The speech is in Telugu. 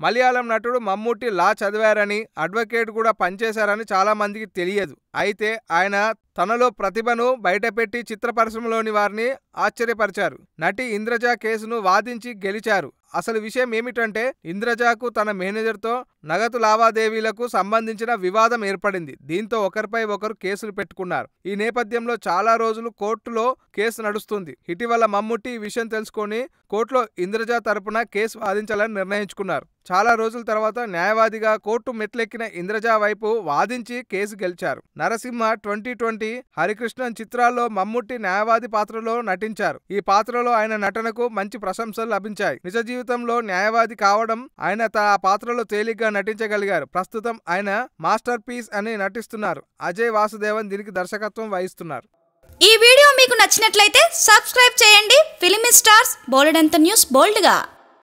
మలయాళం నటుడు మమ్ముట్టి లా చదివారని అడ్వకేట్ కూడా పనిచేశారని చాలా మందికి తెలియదు. అయితే ఆయన తనలో ప్రతిభను బయటపెట్టి చిత్ర పరిశ్రమలోని వారిని ఆశ్చర్యపరిచారు. నటి ఇంద్రజ కేసును వాదించి గెలిచారు. అసలు విషయం ఏమిటంటే ఇంద్రజాకు తన మేనేజర్తో నగదు లావాదేవీలకు సంబంధించిన వివాదం ఏర్పడింది. దీంతో ఒకరిపై ఒకరు కేసులు పెట్టుకున్నారు. ఈ నేపథ్యంలో చాలా రోజులు కోర్టులో కేసు నడుస్తుంది. ఇటీవల మమ్ముట్టి ఈ విషయం తెలుసుకొని కోర్టులో ఇంద్రజ తరపున కేసు వాదించాలని నిర్ణయించుకున్నారు. చాలా రోజుల తర్వాత న్యాయవాదిగా కోర్టు మెట్లెక్కిన ఇంద్రజ వైపు వాదించి కేసు గెలిచారు. నరసింహ ట్వంటీ ట్వంటీ హరికృష్ణన్ చిత్రాల్లో మమ్ముట్టి న్యాయవాది పాత్రలో నటించారు. ఈ పాత్రలో ఆయన నటనకు మంచి ప్రశంసలు లభించాయి. నిజ జీవితంలో న్యాయవాది కావడం ఆయన తన పాత్రలో తేలిగ్గా నటించగలిగారు. ప్రస్తుతం ఆయన మాస్టర్ పీస్ అని నటిస్తున్నారు. అజయ్ వాసుదేవన్ దీనికి దర్శకత్వం వహిస్తున్నారు. ఈ వీడియో మీకు నచ్చినట్లయితే సబ్స్క్రైబ్ చేయండి. ఫిలిమి స్టార్స్ బోలెడంత న్యూస్ బోల్డ్గా.